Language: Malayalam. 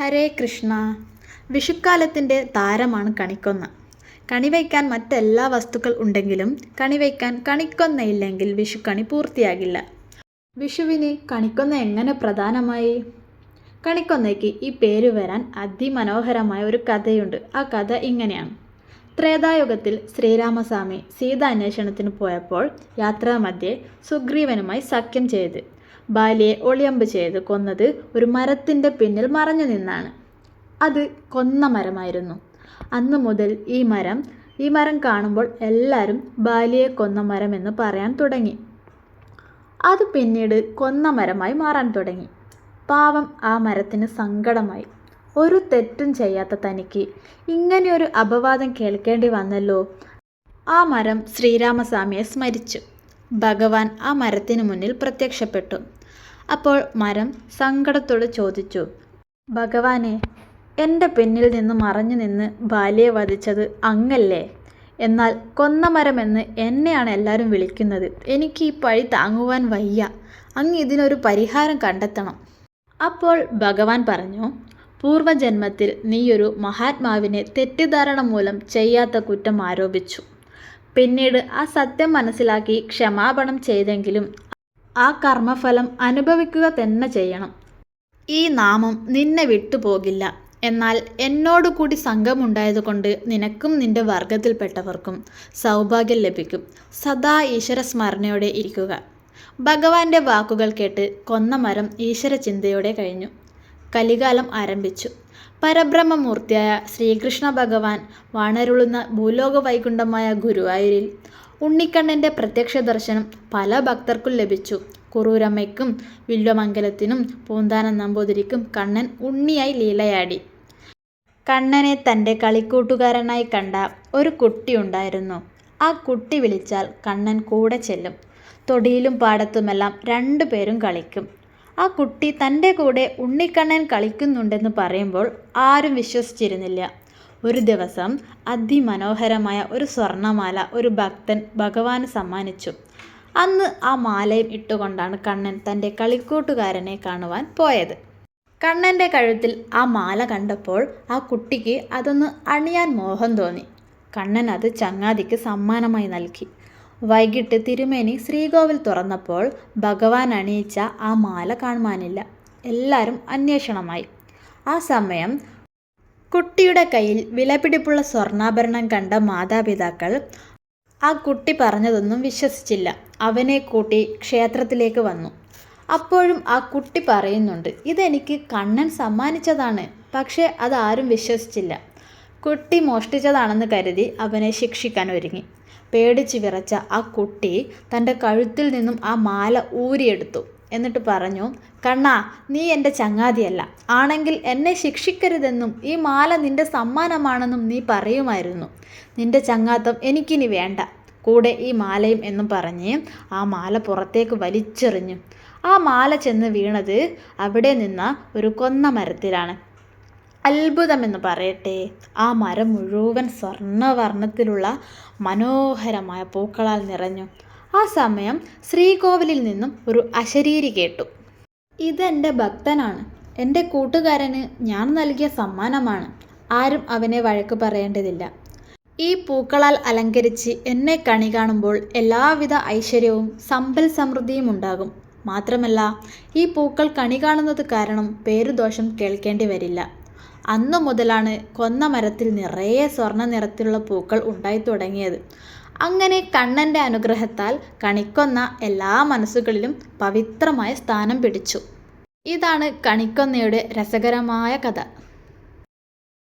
ഹരേ കൃഷ്ണ. വിഷുക്കാലത്തിന്റെ താരമാണ് കണിക്കൊന്ന. കണിവയ്ക്കാൻ മറ്റെല്ലാ വസ്തുക്കൾ ഉണ്ടെങ്കിലും കണിവയ്ക്കാൻ കണിക്കൊന്നയില്ലെങ്കിൽ വിഷുക്കണി പൂർത്തിയാകില്ല. വിഷുവിന് കണിക്കൊന്ന എങ്ങനെ പ്രധാനമായി? കണിക്കൊന്നയ്ക്ക് ഈ പേര് വരാൻ അതിമനോഹരമായ ഒരു കഥയുണ്ട്. ആ കഥ ഇങ്ങനെയാണ്. ത്രേതായുഗത്തിൽ ശ്രീരാമസ്വാമി സീത അന്വേഷണത്തിന് പോയപ്പോൾ യാത്രാമധ്യേ സുഗ്രീവനുമായി സഖ്യം ചെയ്ത്. ബാലിയെ ഒളിയമ്പ് ചെയ്ത് കൊന്നത് ഒരു മരത്തിന്റെ പിന്നിൽ മറഞ്ഞു നിന്നാണ്. അത് കൊന്ന മരമായിരുന്നു. അന്ന് മുതൽ ഈ മരം ഈ മരം കാണുമ്പോൾ എല്ലാവരും ബാലിയെ കൊന്ന മരം എന്ന് പറയാൻ തുടങ്ങി. അത് പിന്നീട് കൊന്ന മരമായി മാറാൻ തുടങ്ങി. പാവം ആ മരത്തിന് സങ്കടമായി. ഒരു തെറ്റും ചെയ്യാത്ത തനിക്ക് ഇങ്ങനെയൊരു അപവാദം കേൾക്കേണ്ടി വന്നല്ലോ. ആ മരം ശ്രീരാമസ്വാമിയെ സ്മരിച്ചു. ഭഗവാൻ ആ മരത്തിന് മുന്നിൽ പ്രത്യക്ഷപ്പെട്ടു. അപ്പോൾ മരം സങ്കടത്തോട് ചോദിച്ചു ഭഗവാനെ എന്റെ പിന്നിൽ നിന്ന് മറഞ്ഞു നിന്ന് ബാല്യെ വധിച്ചത് അങ്ങല്ലേ? എന്നാൽ കൊന്ന മരമെന്ന് എന്നെയാണ് എല്ലാവരും വിളിക്കുന്നത്. എനിക്ക് ഈ പഴി താങ്ങുവാൻ വയ്യ. അങ്ങ് ഇതിനൊരു പരിഹാരം കണ്ടെത്തണം. അപ്പോൾ ഭഗവാൻ പറഞ്ഞു പൂർവജന്മത്തിൽ നീയൊരു മഹാത്മാവിനെ തെറ്റിദ്ധാരണ മൂലം ചെയ്യാത്ത കുറ്റം ആരോപിച്ചു. പിന്നീട് ആ സത്യം മനസ്സിലാക്കി ക്ഷമാപണം ചെയ്തെങ്കിലും ആ കർമ്മഫലം അനുഭവിക്കുക തന്നെ ചെയ്യണം. ഈ നാമം നിന്നെ വിട്ടുപോകില്ല. എന്നാൽ എന്നോടുകൂടി സംഘമുണ്ടായതുകൊണ്ട് നിനക്കും നിന്റെ വർഗത്തിൽപ്പെട്ടവർക്കും സൗഭാഗ്യം ലഭിക്കും. സദാ ഈശ്വര സ്മരണയോടെ ഇരിക്കുക. ഭഗവാന്റെ വാക്കുകൾ കേട്ട് കൊന്ന മരം ഈശ്വര ചിന്തയോടെ കഴിഞ്ഞു. കലികാലം ആരംഭിച്ചു. പരബ്രഹ്മമൂർത്തിയായ ശ്രീകൃഷ്ണ ഭഗവാൻ വാണരുളുന്ന ഭൂലോക വൈകുണ്ഠമായ ഗുരുവായൂരിൽ ഉണ്ണിക്കണ്ണന്റെ പ്രത്യക്ഷ ദർശനം പല ഭക്തർക്കും ലഭിച്ചു. കുറൂരമ്മയ്ക്കും വില്വമംഗലത്തിനും പൂന്താനം നമ്പൂതിരിക്കും കണ്ണൻ ഉണ്ണിയായി ലീലയാടി. കണ്ണനെ തന്റെ കളിക്കൂട്ടുകാരനായി കണ്ട ഒരു കുട്ടി ഉണ്ടായിരുന്നു. ആ കുട്ടി വിളിച്ചാൽ കണ്ണൻ കൂടെ ചെല്ലും. തൊടിയിലും പാടത്തുമെല്ലാം രണ്ടു പേരും കളിക്കും. ആ കുട്ടി തന്റെ കൂടെ ഉണ്ണിക്കണ്ണൻ കളിക്കുന്നുണ്ടെന്ന് പറയുമ്പോൾ ആരും വിശ്വസിച്ചിരുന്നില്ല. ഒരു ദിവസം അതിമനോഹരമായ ഒരു സ്വർണമാല ഒരു ഭക്തൻ ഭഗവാന് സമ്മാനിച്ചു. അന്ന് ആ മാലയും ഇട്ടുകൊണ്ടാണ് കണ്ണൻ തന്റെ കളിക്കൂട്ടുകാരനെ കാണുവാൻ പോയത്. കണ്ണന്റെ കഴുത്തിൽ ആ മാല കണ്ടപ്പോൾ ആ കുട്ടിക്ക് അതൊന്ന് അണിയാൻ മോഹം തോന്നി. കണ്ണൻ അത് ചങ്ങാതിക്ക് സമ്മാനമായി നൽകി. വൈകിട്ട് തിരുമേനി ശ്രീകോവിൽ തുറന്നപ്പോൾ ഭഗവാൻ അണിയിച്ച ആ മാല കാണുവാനില്ല. എല്ലാവരും അന്വേഷണമായി. ആ സമയം കുട്ടിയുടെ കയ്യിൽ വിലപിടിപ്പുള്ള സ്വർണാഭരണം കണ്ട മാതാപിതാക്കൾ ആ കുട്ടി പറഞ്ഞതൊന്നും വിശ്വസിച്ചില്ല. അവനെ കൂട്ടി ക്ഷേത്രത്തിലേക്ക് വന്നു. അപ്പോഴും ആ കുട്ടി പറയുന്നുണ്ട് ഇതെനിക്ക് കണ്ണൻ സമ്മാനിച്ചതാണ്. പക്ഷേ അതാരും വിശ്വസിച്ചില്ല. കുട്ടി മോഷ്ടിച്ചതാണെന്ന് കരുതി അവനെ ശിക്ഷിക്കാൻ ഒരുങ്ങി. പേടിച്ച് വിറച്ച ആ കുട്ടി തന്റെ കഴുത്തിൽ നിന്നും ആ മാല ഊരിയെടുത്തു. എന്നിട്ട് പറഞ്ഞു കണ്ണാ നീ എന്റെ ചങ്ങാതിയല്ല. ആണെങ്കിൽ എന്നെ ശിക്ഷിക്കരുതെന്നും ഈ മാല നിന്റെ സമ്മാനമാണെന്നും നീ പറയുമായിരുന്നു. നിന്റെ ചങ്ങാത്തം എനിക്കിനി വേണ്ട. കൂടെ ഈ മാലയും എന്നും പറഞ്ഞ് ആ മാല പുറത്തേക്ക് വലിച്ചെറിഞ്ഞു. ആ മാല ചെന്ന് വീണത് അവിടെ നിന്ന ഒരു കൊന്ന മരത്തിലാണ്. അത്ഭുതമെന്ന് പറയട്ടെ. ആ മരം മുഴുവൻ സ്വർണവർണത്തിലുള്ള മനോഹരമായ പൂക്കളാൽ നിറഞ്ഞു. ആ സമയം ശ്രീകോവിലിൽ നിന്നും ഒരു അശരീരി കേട്ടു. ഇതെന്റെ ഭക്തനാണ്. എന്റെ കൂട്ടുകാരന് ഞാൻ നൽകിയ സമ്മാനമാണ്. ആരും അവനെ വഴക്ക് പറയേണ്ടതില്ല. ഈ പൂക്കളാൽ അലങ്കരിച്ച് എന്നെ കണി കാണുമ്പോൾ എല്ലാവിധ ഐശ്വര്യവും സമ്പൽ സമൃദ്ധിയും ഉണ്ടാകും. മാത്രമല്ല ഈ പൂക്കൾ കണി കാണുന്നത് കാരണം പേരുദോഷം കേൾക്കേണ്ടി വരില്ല. അന്നു മുതലാണ് കൊന്ന മരത്തിൽ നിറയെ സ്വർണ നിറത്തിലുള്ള പൂക്കൾ ഉണ്ടായി തുടങ്ങിയത്. അങ്ങനെ കണ്ണന്റെ അനുഗ്രഹത്താൽ കണിക്കൊന്ന എല്ലാ മനസ്സുകളിലും പവിത്രമായ സ്ഥാനം പിടിച്ചു. ഇതാണ് കണിക്കൊന്നയുടെ രസകരമായ കഥ.